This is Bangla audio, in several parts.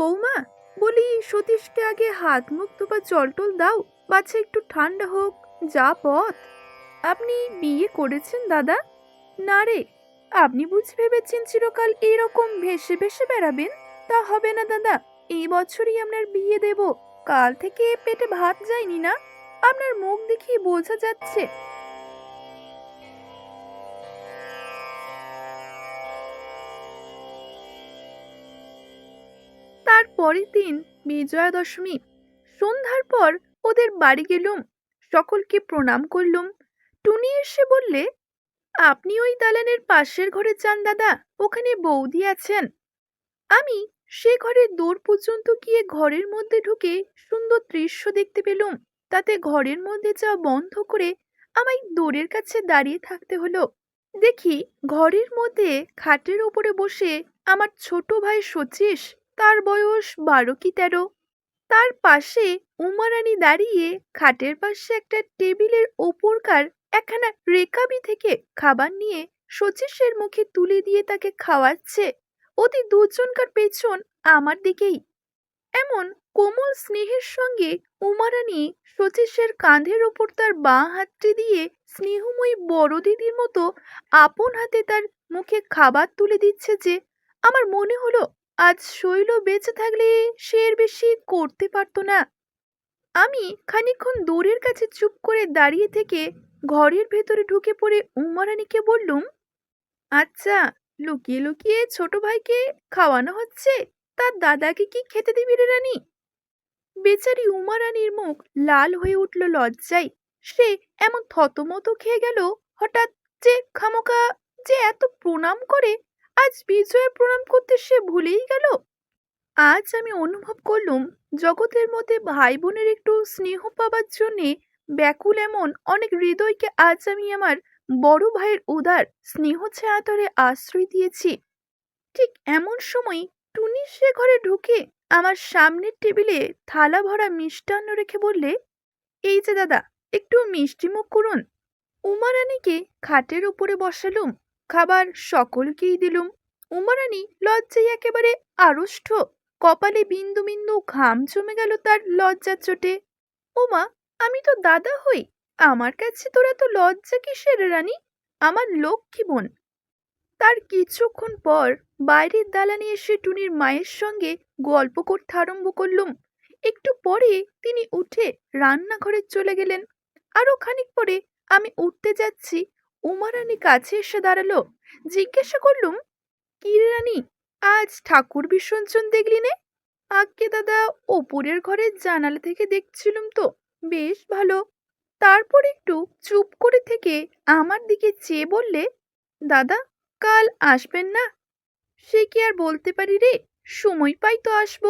বৌমা, বলি সতীশকে আগে হাত মুখ ধোবা জল টল দাও বাচ্চা একটু ঠান্ডা হোক, যা পথ। আপনি বিয়ে করেছেন দাদা? না রে, আপনি বুঝি ভেবেছেন চিরকাল এরকম ভেসে ভেসে বেড়াবেন? তা হবে না দাদা, এই বছরই আপনার বিয়ে দেব, কাল থেকে পেটে ভাত যায়নি না? আপনার মুখ দেখেই বোঝা যাচ্ছে। তার পরের দিন বিজয়া দশমী সন্ধ্যার পর ওদের বাড়ি গেলুম, সকলকে প্রণাম করলুম। টুনি এসে বললে, আপনি ওই দালানের পাশের ঘরে যান দাদা, ওখানে বৌদি আছেন। আমি সে ঘরের দূর পর্যন্ত গিয়ে ঘরের মধ্যে ঢুকে সুন্দর দৃশ্য দেখতে পেলুম। তাতে ঘরের মধ্যে যা বন্ধ করে আমায় দোরের কাছে দাঁড়িয়ে থাকতে হলো। দেখি ঘরের মধ্যে খাটের ওপরে বসে আমার ছোট ভাই শচীশ তার বয়স বারো কি তেরো। তার পাশে উমারানি দাঁড়িয়ে খাটের পাশে একটা টেবিলের ওপরকার একখানা রেকাবি থেকে খাবার নিয়ে শচীশের মুখে তুলে দিয়ে তাকে খাওয়াচ্ছে। অতি দুজনকার পেছন আমার দিকেই। এমন কোমল স্নেহের সঙ্গে উমারানি শচীশের কাঁধের ওপর তার বাঁ হাতটি দিয়ে স্নেহময়ী বড় দিদির মতো আপন হাতে তার মুখে খাবার তুলে দিচ্ছে যে, আমার মনে হলো আজ শৈল বেঁচে থাকলে সে এর বেশি করতে পারতো না। আমি খানিক্ষণ দূরের কাছে চুপ করে দাঁড়িয়ে থেকে ঘরের ভেতরে ঢুকে পড়ে উমারানিকে বললুম আচ্ছা লুকিয়ে লুকিয়ে ছোট ভাইকে খাওয়ানো হচ্ছে, তার দাদাকে কি খেতে দিবি রে রানী? বেচারি উমারানির মুখ লাল হয়ে উঠল লজ্জায়। সে এমন থতমত খেয়ে গেল, হঠাৎ যে খামোকা যে এত প্রণাম করে আজ বিজয়ের প্রণাম করতে সে ভুলেই গেল। আজ আমি অনুভব করলুম, জগতের মধ্যে ভাই বোনের একটু স্নেহ পাবার জন্যে ব্যাকুল এমন অনেক হৃদয়কে আজ আমি আমার বড় ভাইয়ের উদার স্নেহ ছায়াতরে আশ্রয় দিয়েছি। ঠিক এমন সময় টুনি সে ঘরে ঢুকে আমার সামনের টেবিলে থালা ভরা মিষ্টান্ন রেখে বললে, এই যে দাদা, একটু মিষ্টি মুখ করুন। উমারানীকে খাটের উপরে বসালুম। খাবার সকলকেই দিলুম। উমারানী লজ্জায় একেবারে আড়ষ্ট। কপালে বিন্দু বিন্দু ঘাম জমে গেল তার লজ্জার চোটে। ওমা আমি তো দাদা হই। আমার কাছে তোরা তো লজ্জা কিসের রানী? আমার লক্ষ্মী বোন। তার কিছুক্ষণ পর বাইরের দালানে এসে টুনির মায়ের সঙ্গে গল্প করতে আরম্ভ করলুম। একটু পরে তিনি উঠে রান্নাঘরে চলে গেলেন। আরও খানিক পরে আমি উঠতে যাচ্ছি উমারানী কাছে এসে দাঁড়াল। জিজ্ঞাসা করলুম, কি রানী, আজ ঠাকুর বিসর্জন দেখলি নে? আজ্ঞে দাদা ওপরের ঘরের জানালা থেকে দেখছিলুম তো, বেশ ভালো। তারপর একটু চুপ করে থেকে আমার দিকে চেয়ে বললে, দাদা, কাল আসবেন না? সে কি আর বলতে পারি রে? সময় পাই তো আসব।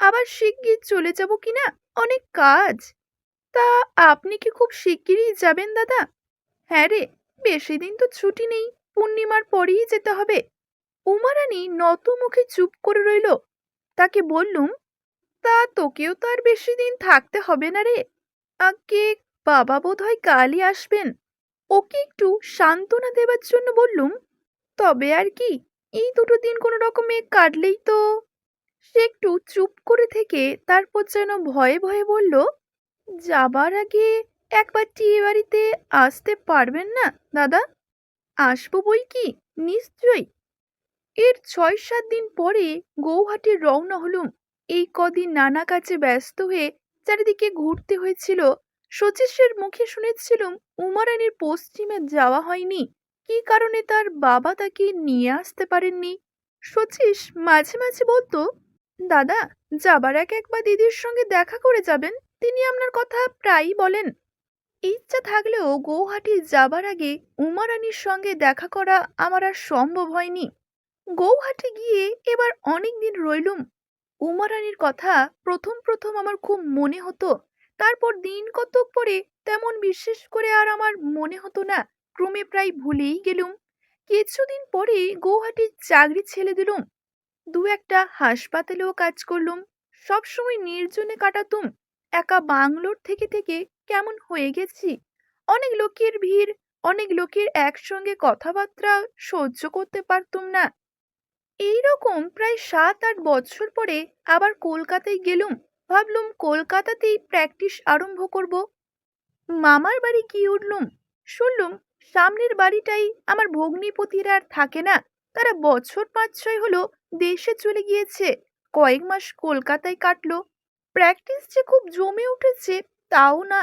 আবার শিগগির চলে যাব কি না? অনেক কাজ। তা আপনি কি খুব শিগগিরই যাবেন, দাদা? হ্যাঁ রে বেশি দিন তো ছুটি নেই, পূর্ণিমার পরেই যেতে হবে। উমারানী নত মুখে চুপ করে রইল। তাকে বললুম, তা তোকেও তো আর বেশি দিন থাকতে হবে না রে। আগে বাবা বোধ হয় কালই আসবেন। ওকে একটু সান্ত্বনা দেবার জন্য বললুম, তবে আর কি, এই দুটো দিন কোনো রকমে কাটলেই তো সে একটু চুপ করে থেকে তারপর যেন ভয়ে ভয়ে বলল, যাবার আগে একবারটি এ বাড়িতে আসতে পারবেন না, দাদা? আসব বই কি? নিশ্চয়ই। এর ছয় সাত দিন পরে গৌহাটির রওনা হলুম। এই কদিন নানা কাজে ব্যস্ত হয়ে চারিদিকে ঘুরতে হয়েছিল। শচীশের মুখে শুনেছিলুম উমারানির পশ্চিমে যাওয়া হয়নি। কী কারণে তার বাবা তাকে নিয়ে আসতে পারেননি? শচীশ মাঝে মাঝে বলতো, দাদা, যাবার এক একবার দিদির সঙ্গে দেখা করে যাবেন। তিনি আপনার কথা প্রায়ই বলেন। ইচ্ছা থাকলেও গৌহাটি যাবার আগে উমারানির সঙ্গে দেখা করা আমার আর সম্ভব হয়নি। গৌহাটি গিয়ে এবার অনেক দিন রইলুম। উমারানির কথা প্রথম প্রথম আমার খুব মনে হতো। তারপর দিন কতক পরে তেমন বিশেষ করে আর আমার মনে হতো না। ক্রমে প্রায় ভুলেই গেলুম। কিছুদিন পরে গৌহাটির চাকরি ছেড়ে দিলুম। দু একটা হাসপাতালেও কাজ করলুম। সবসময় নির্জনে কাটাতুম। একা বাংলোর থেকে থেকে কেমন হয়ে গেছি? অনেক লোকের ভিড়, অনেক লোকের একসঙ্গে কথাবার্তা সহ্য করতে পারতুম না। এই রকম প্রায় সাত আট বছর পরে আবার কলকাতায় গেলুম। ভাবলুম কলকাতাতেই প্র্যাকটিস আরম্ভ করব। মামার বাড়ি গিয়ে উঠলুম? শুনলুম সামনের বাড়িটাই আমার ভগ্নিপতিরা আর থাকে না। তারা বছর পাঁচ ছয় হলো দেশে চলে গিয়েছে। কয়েক মাস কলকাতায় কাটলো। প্র্যাকটিস যে খুব জমে উঠেছে তাও না।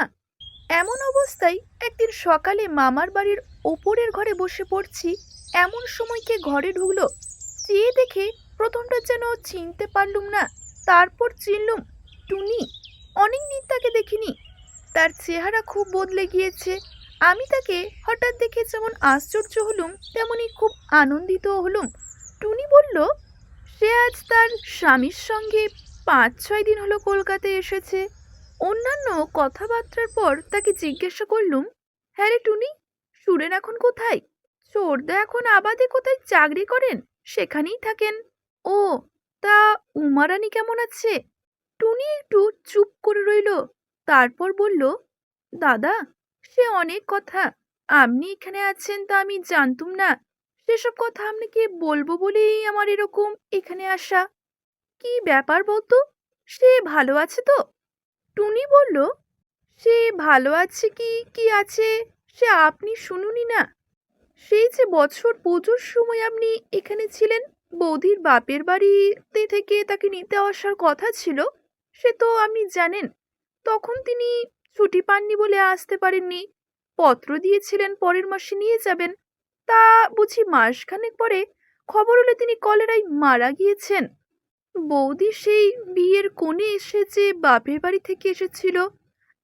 এমন অবস্থায় একদিন সকালে মামার বাড়ির ওপরের ঘরে বসে পড়ছি, এমন সময় কে ঘরে ঢুকলো, চেয়ে দেখে প্রথমটা যেন চিনতে পারলুম না, তারপর চিনলুম, টুনি, অনেক দিন তাকে দেখিনি। তার চেহারা খুব বদলে গিয়েছে। আমি তাকে হঠাৎ দেখে যেমন আশ্চর্য হলুম তেমনই খুব আনন্দিত হলুম। টুনি বলল, সে আজ তার স্বামীর সঙ্গে পাঁচ ছয় দিন হলো কলকাতায় এসেছে। অন্যান্য কথাবার্তার পর তাকে জিজ্ঞাসা করলুম হ্যাঁ রে টুনি, সুরেন এখন কোথায়? চোরদা এখন আবাদে কোথায় চাকরি করেন? সেখানেই থাকেন। ও, তা উমারানি কেমন আছে? টুনি একটু চুপ করে রইল, তারপর বলল, দাদা, সে অনেক কথা। আপনি এখানে আছেন তা আমি জানতুম না। সেসব কথা আপনাকে বলব বলেই আমার এরকম এখানে আসা। কি ব্যাপার বলতো? সে ভালো আছে তো? টুনি বলল, সে ভালো আছে কি কি আছে, সে আপনি শুনুনি না। সেই যে বছর পুজোর সময় আপনি এখানে ছিলেন, বৌদির বাপের বাড়িতে থেকে তাকে নিতে আসার কথা ছিল, সে তো আপনি জানেন, তখন তিনি ছুটি পাননি বলে আসতে পারেননি। পত্র দিয়েছিলেন পরের মাসে নিয়ে যাবেন। তা বুঝি মাসখানেক পরে খবর হলো তিনি কলেরায় মারা গিয়েছেন। বৌদি সেই বিয়ের কোণে এসে যে বাপের বাড়ি থেকে এসেছিল,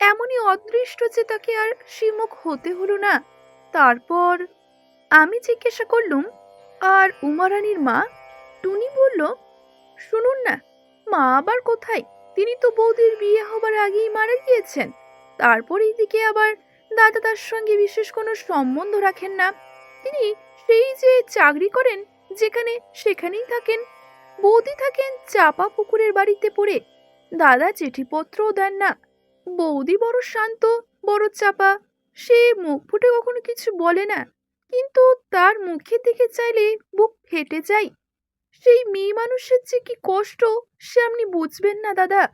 এমনই অদৃষ্ট যে তাকে আর শিমুখ হতে হলো না। তারপর আমি জিজ্ঞাসা করলুম, আর উমারানির মা? টুনি বলল, শুনুন না, মা আবার কোথায়? তিনি তো বৌদির বিয়ে হবার আগেই মারা গিয়েছেন। তারপর এইদিকে আবার দাদা তার সঙ্গে বিশেষ কোনো সম্বন্ধ রাখেন না। তিনি সেই যে চাকরি করেন, যেখানে সেখানেই থাকেন বৌদি থাকেন চাপা পুকুরের বাড়িতে পড়ে। দাদা চিঠিপত্রও দেন না। বৌদি বড় শান্ত, বড় চাপা। সে মুখ ফুটে কখনো কিছু বলে না। কিন্তু তার মুখের দিকে চাইলে বুক ফেটে যায়। সেই মেয়ে মানুষের যে কি কষ্ট, সে আপনি বুঝবেন না, দাদা।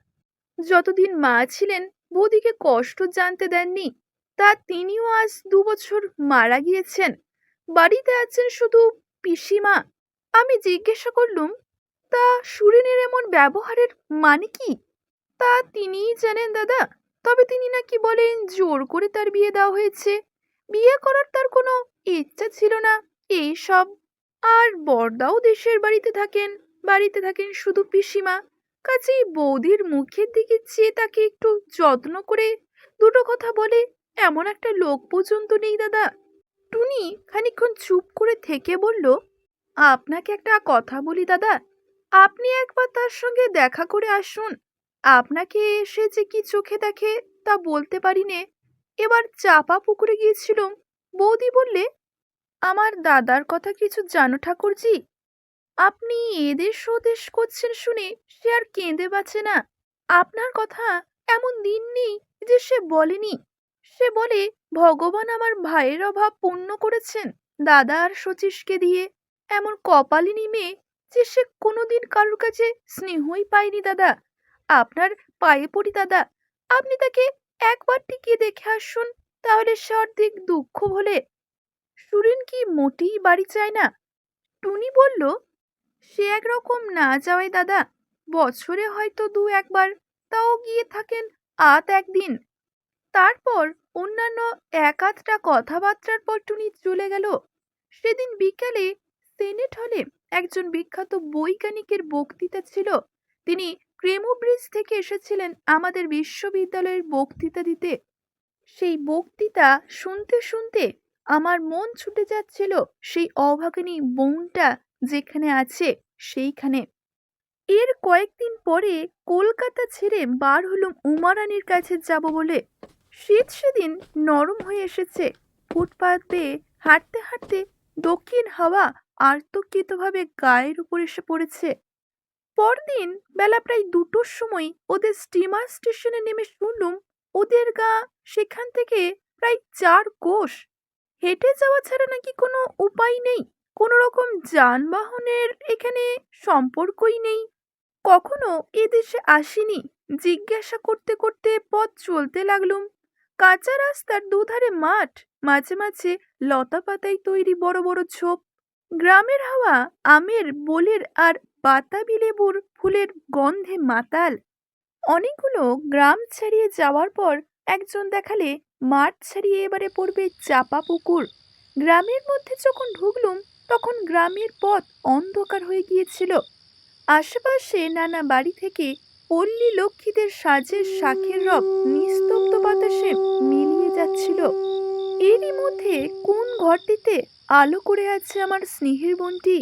যতদিন মা ছিলেন, বৌদিকে কষ্ট জানতে দেননি। তা তিনিও আজ দু বছর মারা গিয়েছেন। বাড়িতে আছেন শুধু পিসিমা। আমি জিজ্ঞাসা করলুম তা সুরেনের এমন ব্যবহারের মানে কি? তা তিনিই জানেন, দাদা। তবে তিনি নাকি বলেন জোর করে তার বিয়ে দেওয়া হয়েছে। বিয়ে করার তার কোনো ইচ্ছা ছিল না। এই সব। আর বরদাও দেশের বাড়িতে থাকেন। বাড়িতে থাকেন শুধু পিসিমা। কাজেই বৌদির মুখের দিকে চেয়ে তাকে একটু যত্ন করে দুটো কথা বলে এমন একটা লোক পর্যন্ত নেই, দাদা। টুনি খানিকক্ষণ চুপ করে থেকে বলল, আপনাকে একটা কথা বলি, দাদা। আপনি একবার তার সঙ্গে দেখা করে আসুন। আপনাকে এসে যে কি চোখে দেখে তা বলতে পারি নে এবার চাপা পুকুরে গিয়েছিলুম বৌদি বললে, আমার দাদার কথা কিছু জানো ঠাকুরজি? আপনি এদেশ ওদেশ করছেন শুনে সে আর কেঁদে বাঁচে না। আপনার কথা এমন দিন নেই যে সে বলেনি। সে বলে, ভগবান আমার ভাইয়ের অভাব পূর্ণ করেছেন। দাদা আর শচীশকে দিয়ে এমন কপালিনী মেয়ে যে সে কোনোদিন কারোর কাছে স্নেহই পায়নি দাদা। আপনার পায়ে পড়ি দাদা। আপনি তাকে একবার টিকিয়ে দেখে আসুন, তাহলে সে অর্ধেক দুঃখ ভোলে। সুরেন কি মোটেই বাড়ি চায় না? টুনি বলল, সে একরকম না যাওয়াই দাদা। বছরে হয়তো দু একবার, তাও গিয়ে থাকেন আত একদিন। তারপর অন্যান্য এক আধটা কথাবার্তার পর টুনি চলে গেল। সেদিন বিকালে সেনেট হলে একজন বিখ্যাত বৈজ্ঞানিকের বক্তৃতা ছিল। তিনি ক্রেমো ব্রিজ থেকে এসেছিলেন আমাদের বিশ্ববিদ্যালয়ের বক্তৃতা দিতে। সেই বক্তৃতা শুনতে শুনতে আমার মন ছুটে যাচ্ছিল সেই অভাগিনী বোনটা যেখানে আছে সেইখানে। এর কয়েকদিন পরে কলকাতা ছেড়ে বার হলুম উমারানির কাছে যাব বলে শীত সেদিন নরম হয়ে এসেছে। ফুটপাত পেয়ে হাঁটতে হাঁটতে দক্ষিণ হাওয়া আর্তকৃতভাবে গায়ের উপর এসে পড়েছে। পরদিন বেলা প্রায় দুটোর সময় ওদের স্টিমার স্টেশনে নেমে শুনলুম ওদের গা সেখান থেকে প্রায় চার কোষ। হেঁটে যাওয়া ছাড়া নাকি কোনো উপায় নেই। কোনো রকম যানবাহনের এখানে সম্পর্কই নেই। কখনো এদেশে আসিনি। জিজ্ঞাসা করতে করতে পথ চলতে লাগলুম। কাঁচা রাস্তার দুধারে মাঠ, মাঝে মাঝে লতা পাতায় তৈরি বড় বড় ঝোপ গ্রামের হাওয়া আমের বোলের আর বাতাবি লেবুর ফুলের গন্ধে মাতাল। অনেকগুলো গ্রাম ছাড়িয়ে যাওয়ার পর একজন দেখালে মাঠ ছাড়িয়ে এবারে পড়বে চাপা পুকুর। গ্রামের মধ্যে যখন ঢুকলুম, তখন গ্রামের পথ অন্ধকার হয়ে গিয়েছিল। আশেপাশে নানা বাড়ি থেকে পল্লী লক্ষ্মীদের সাজের শাখের রব নিস্তব্ধ বাতাসে মিলিয়ে যাচ্ছিল। এরই মধ্যে কোন ঘরটিতে আলো করে আছে আমার স্নেহের বোনটি।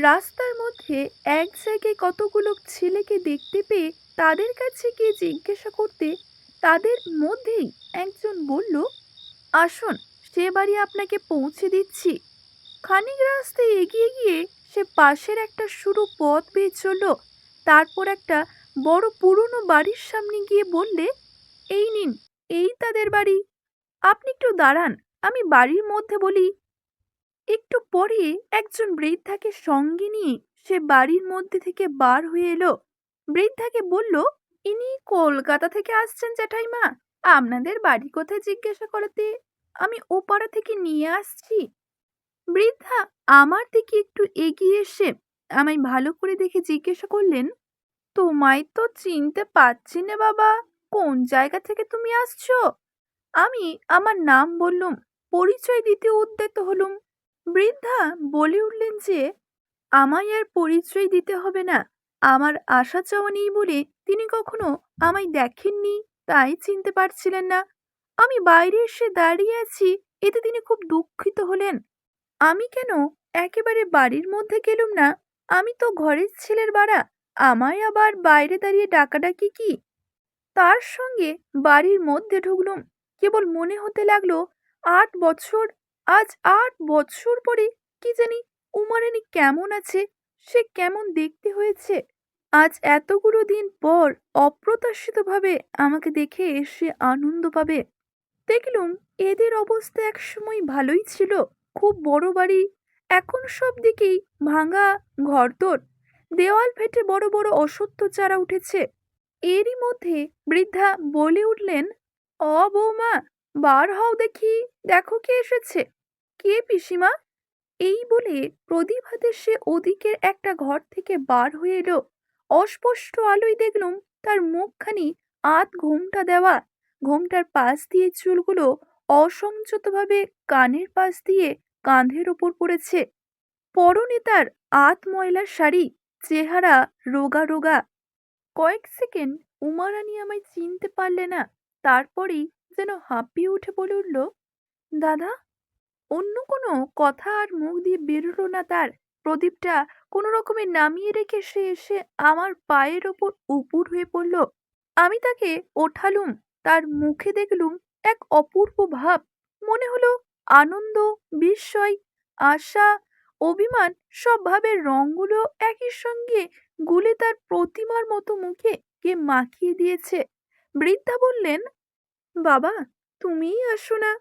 রাস্তার মধ্যে এক জায়গায় কতগুলো ছেলেকে দেখতে পেয়ে তাদের কাছে গিয়ে জিজ্ঞাসা করতে তাদের মধ্যেই একজন বলল, আসুন, সে বাড়ি আপনাকে পৌঁছে দিচ্ছি। খানিক রাস্তায় এগিয়ে গিয়ে সে পাশের একটা সরু পথ বেয়ে চলল। তারপর একটা বড় পুরনো বাড়ির সামনে গিয়ে বললে, এই নিন, এই তাদের বাড়ি। আপনি একটু দাঁড়ান, আমি বাড়ির মধ্যে বলি। একটু পরে একজন বৃদ্ধাকে সঙ্গে নিয়ে সে বাড়ির মধ্যে থেকে বার হয়ে এলো। বৃদ্ধাকে বলল, ইনি কলকাতা থেকে আসছেন জ্যাঠাইমা আপনাদের বাড়ি কোথায় জিজ্ঞাসা করাতে? আমি ও পাড়া থেকে নিয়ে আসছি। বৃদ্ধা আমার দিকে একটু এগিয়ে এসে আমায় ভালো করে দেখে জিজ্ঞাসা করলেন, তোমায় তো চিনতে পারছি না বাবা। কোন জায়গা থেকে তুমি আসছো? আমি আমার নাম বললুম, পরিচয় দিতে উদ্যত হলুম। বৃদ্ধা বলে উঠলেন যে, আমায় আর পরিচয় দিতে হবে না। আমার আশা চাওয়া নেই বলে তিনি কখনো আমায় দেখেননি। তাই চিনতে পারছিলেন না। আমি বাইরে এসে দাঁড়িয়ে আছি, এতে তিনি খুব দুঃখিত হলেন। আমি কেন একেবারে বাড়ির মধ্যে গেলুম না? আমি তো ঘরের ছেলের বাড়া। আমায় আবার বাইরে দাঁড়িয়ে ডাকাডাকি কি? তার সঙ্গে বাড়ির মধ্যে ঢুকলুম। কেবল মনে হতে লাগল, আট বছর আজ আট বছর পরে কি জানি উমারানি কেমন আছে, সে কেমন দেখতে হয়েছে। আজ এতগুলো দিন পর অপ্রত্যাশিতভাবে আমাকে দেখে এসে আনন্দ পাবে। দেখলুম এদের অবস্থা একসময় ভালোই ছিল, খুব বড় বাড়ি। এখন সব দিকেই ভাঙা ঘরদোর, দেওয়াল ফেটে বড় বড় অসত্য চারা উঠেছে। এরই মধ্যে বৃদ্ধা বলে উঠলেন, অ বৌমা, বার হও দেখি, দেখো কে এসেছে। কে পিসিমা? এই বলে প্রদীপ হাতে সে ওদিকের একটা ঘর থেকে বার হয়ে এলো। অস্পষ্ট আলোয় দেখলুম তার মুখখানি আধ ঘোমটা দেওয়া। ঘোমটার পাশ দিয়ে চুলগুলো অসংযতভাবে কানের পাশ দিয়ে কাঁধের ওপর পড়েছে। পরনে তার আত ময়লার শাড়ি, চেহারা রোগা রোগা। কয়েক সেকেন্ড উমারানি আমায় চিনতে পারলে না, তারপরেই যেন হাঁপিয়ে উঠে বলে উঠল, দাদা অন্য কোনো কথা আর মুখ দিয়ে বেরোলো না তার। প্রদীপটা কোনো রকমে নামিয়ে রেখে সে এসে আমার পায়ের ওপর উপুর হয়ে পড়ল। আমি তাকে ওঠালুম, তার মুখে দেখলুম এক অপূর্ব ভাব, মনে হলো আনন্দ, বিস্ময়, আশা, অভিমান সব ভাবের রঙগুলো একই সঙ্গে গুলে তার প্রতিমার মতো মুখে কে মাখিয়ে দিয়েছে। বৃদ্ধা বললেন, বাবা, তুমিই আসো না।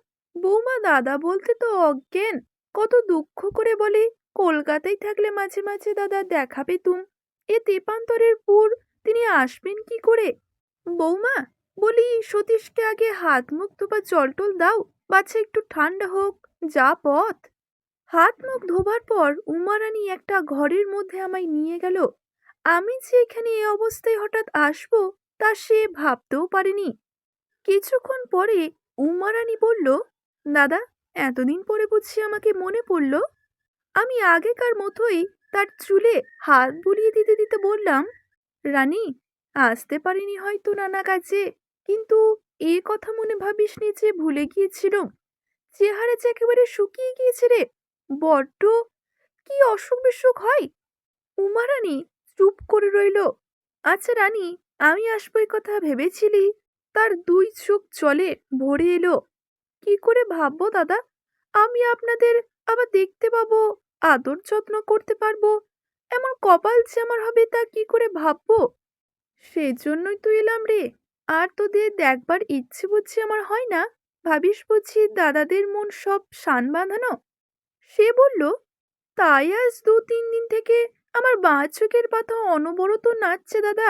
বৌমা দাদা বলতে তো অজ্ঞান। কত দুঃখ করে বলে, কলকাতায় থাকলে মাঝে মাঝে দাদা দেখা পেতুম। এ তেপান্তরের পুর, তিনি আসবেন কি করে? বৌমা, বলি সতীশকে আগে হাত মুখ ধোবার জল টল দাও বাচ্চা একটু ঠান্ডা হোক, যা পথ। হাত মুখ ধোবার পর উমারানি একটা ঘরের মধ্যে আমায় নিয়ে গেল। আমি যে এখানে এ অবস্থায় হঠাৎ আসব, তা সে ভাবতেও পারেনি। কিছুক্ষণ পরে উমারানি বলল দাদা, এতদিন পরে বুঝছি আমাকে মনে পড়ল। আমি আগেকার মতোই তার চুলে হাত বুলিয়ে দিতে দিতে বললাম, রানী, আসতে পারিনি হয়তো নানা কাজে, কিন্তু এ কথা মনে ভাবিস নি যে ভুলে গিয়েছিলুম। চেহারা যে একেবারে শুকিয়ে গিয়েছে রে, বড্ড কি অসুখ বিসুখ হয়। উমা রানী চুপ করে রইল। আচ্ছা রানী, আমি আসব কথা ভেবেছিলি, তার দুই চোখ চলে ভরে এলো। কি করে ভাববো, দাদা? আমি আপনাদের আবার দেখতে পাবো, আদর যত্ন করতে পারব, এমন কপাল যে আমার হবে তা কি করে ভাববো? সেজন্যই তো এলাম রে, আর তোদের দেখবার ইচ্ছে বুঝছি আমার হয় না? ভাবিস বুঝছি দাদাদের মন সব শান বাঁধানো? সে বলল, তাই আজ দু তিন দিন থেকে আমার বাঁ চোখের পাতা অনবরত নাচছে, দাদা।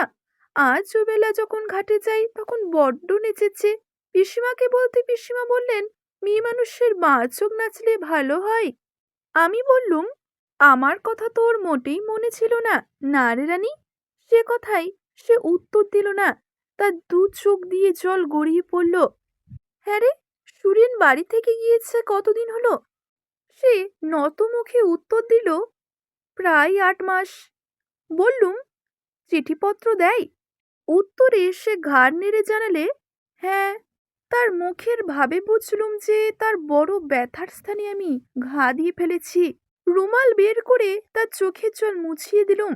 আজ বেলা যখন ঘাটে যাই, তখন বড্ড নেচেছে। পিসিমাকে বলতে পিসিমা বললেন, মেয়ে মানুষের চোখ নাচলে ভালো হয়? আমি বললুম, আমার কথা তো ওর মোটেই মনে ছিল না। না রে রানী, সে কথাই, সে উত্তর দিল না। তার দু চোখ দিয়ে জল গড়িয়ে পড়ল। হ্যাঁ রে, সুরেন বাড়ি থেকে গিয়েছে কতদিন হলো? সে নত মুখে উত্তর দিল, প্রায় আট মাস। বললুম, চিঠিপত্র দেয়? উত্তরে সে ঘাড় নেড়ে জানালে? হ্যাঁ তার মুখের ভাবে বুঝলুম যে তার বড় ব্যথার স্থানে আমি ঘা দিয়ে ফেলেছি। রুমাল বের করে তার চোখের জল মুছিয়ে দিলুম।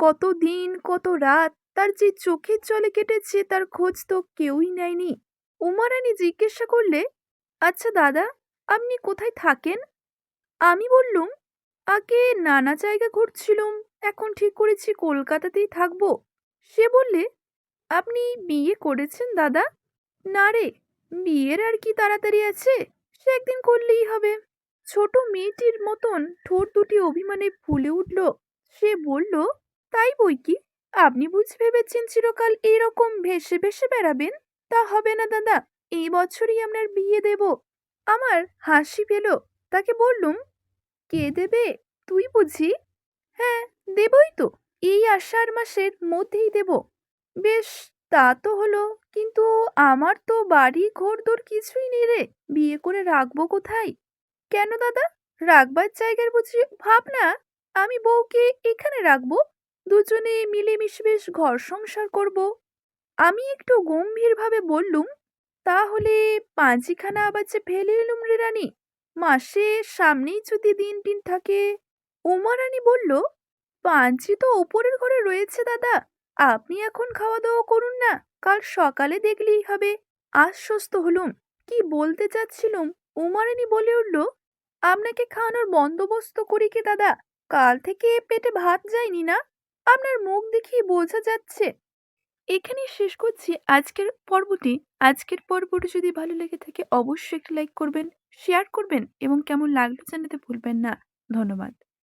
কত দিন কত রাত তার যে চোখের জলে কেটেছে তার খোঁজ তো কেউই নেয়নি। উমারানি জিজ্ঞাসা করলে আচ্ছা দাদা, আপনি কোথায় থাকেন? আমি বললুম, আগে নানা জায়গা ঘুরছিলুম, এখন ঠিক করেছি কলকাতাতেই থাকব। সে বললে, আপনি বিয়ে করেছেন দাদা? না রে বিয়ের আর কি তাড়াতাড়ি আছে? সে একদিন করলেই হবে। ছোট মেয়েটির মতন ঠোঁট দুটি অভিমানে ফুলে উঠল। সে বলল, তাই বই কি? আপনি বুঝি ভেবেছেন চিরকাল এইরকম ভেসে ভেসে বেড়াবেন? তা হবে না, দাদা। এই বছরই আপনার বিয়ে দেব। আমার হাসি পেল। তাকে বললুম, কে দেবে? তুই বুঝি? হ্যাঁ দেবই তো। এই আষাঢ় মাসের মধ্যেই দেব। বেশ তা তো হলো, কিন্তু আমার তো বাড়ি ঘর দোর কিছুই নেই রে। বিয়ে করে রাখব কোথায়? কেন দাদা? রাখবার জায়গার বুঝি ভাব না আমি বউকে এখানে রাখব? দুজনে মিলেমিশে বেশ ঘর সংসার করব। আমি একটু গম্ভীরভাবে বললুম, তাহলে পাঁচিখানা আবার যে ফেলে এলুম রে রানী? মাসে সামনেই যদি দিন টিন থাকে? উমা রানী বলল পাঞ্চি তো ওপরের ঘরে রয়েছে দাদা। আপনি এখন খাওয়া দাওয়া করুন না, কাল সকালে দেখলেই হবে। আশ্বস্ত হলুম। কি বলতে চাচ্ছিলুম? উমারানি বলে উঠল, আপনাকে খাওয়ানোর বন্দোবস্ত করি কি দাদা? কাল থেকে পেটে ভাত যায়নি না? আপনার মুখ দেখেই বোঝা যাচ্ছে। এখানেই শেষ করছি আজকের পর্বটি। আজকের পর্বটি যদি ভালো লেগে থাকে, অবশ্যই একটি লাইক করবেন, শেয়ার করবেন এবং কেমন লাগল জানাতে ভুলবেন না। ধন্যবাদ।